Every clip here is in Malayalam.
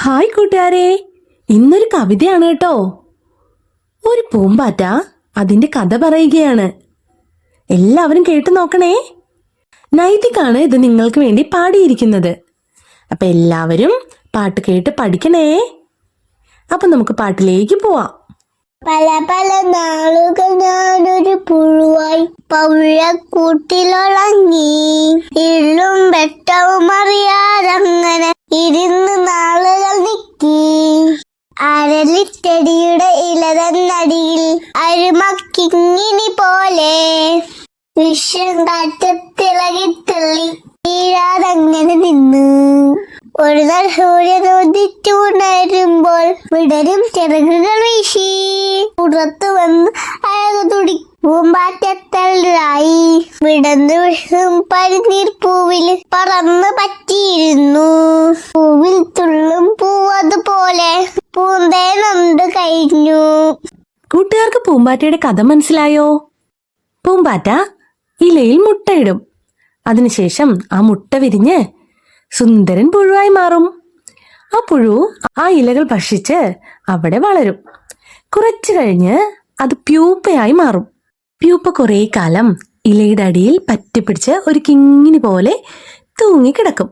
ഹായ് കൂട്ടുകാരെ. ഇന്നൊരു കവിതയാണ് കേട്ടോ. ഒരു പൂമ്പാറ്റ അതിന്റെ കഥ പറയുകയാണ്. എല്ലാവരും കേട്ടു നോക്കണേ. നൈതികാണ് ഇത് നിങ്ങൾക്ക് വേണ്ടി പാടിയിരിക്കുന്നത്. അപ്പൊ എല്ലാവരും പാട്ട് കേട്ട് പഠിക്കണേ. അപ്പൊ നമുക്ക് പാട്ടിലേക്ക് പോവാം. പല പല നാളുകൾ ഞാനൊരു പുഴുവായി പവിഴക്കൂട്ടിലൊളങ്ങി ഇള്ളും വെട്ടവും അറിയാതങ്ങനെ ഇരുന്ന് നാളുകൾ നിക്കി. അരളിച്ചെടിയുടെ ഇലതന്നടിയിൽ അരുമക്കിങ്ങിനി പോലെ വിഷം കാറ്റത്തിളകിത്തുള്ളി തീരാതങ്ങനെ നിന്നു. ഒരു നാൾ സൂര്യൻ വിടരും ചിറകുകൾ വീശി. പുറത്തു വിടന്നു വീഴും. പനിനീർ പൂവിൽ പറന്ന് പറ്റിയിരുന്നു. പൂവിൽ തുള്ളും പൂവതുപോലെ പൂന്തേനുണ്ട് കഴിഞ്ഞു. കൂട്ടുകാർക്ക് പൂമ്പാറ്റയുടെ കഥ മനസ്സിലായോ? പൂമ്പാറ്റ ഇലയിൽ മുട്ടയിടും. അതിനുശേഷം ആ മുട്ട വിരിഞ്ഞ് സുന്ദരൻ പുഴുവായി മാറും. ആ പുഴു ആ ഇലകൾ ഭക്ഷിച്ച് അവിടെ വളരും. കുറച്ചു കഴിഞ്ഞ് അത് പ്യൂപ്പയായി മാറും. പ്യൂപ്പ കുറേ കാലം ഇലയുടെ അടിയിൽ പറ്റിപ്പിടിച്ച് ഒരു കിങ്ങിനി പോലെ തൂങ്ങിക്കിടക്കും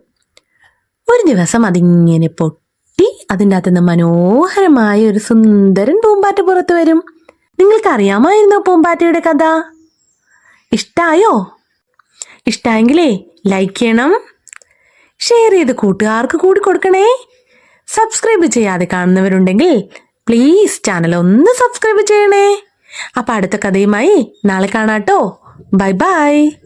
ഒരു ദിവസം അതിങ്ങനെ പൊട്ടി അതിന്റെ അകത്തുനിന്ന് മനോഹരമായ ഒരു സുന്ദരൻ പൂമ്പാറ്റ പുറത്തു വരും. നിങ്ങൾക്കറിയാമായിരുന്നോ പൂമ്പാറ്റയുടെ കഥ? ഇഷ്ടായോ? ഇഷ്ടായെങ്കിലേ ലൈക്ക് ചെയ്യണം. ഷെയർ ചെയ്ത് കൂട്ടുകാർക്ക് കൂടി കൊടുക്കണേ. സബ്സ്ക്രൈബ് ചെയ്യാതെ കാണുന്നവരുണ്ടെങ്കിൽ പ്ലീസ് ചാനൽ ഒന്ന് സബ്സ്ക്രൈബ് ചെയ്യണേ. അപ്പം അടുത്ത കഥയുമായി നാളെ കാണാട്ടോ. Bye-bye!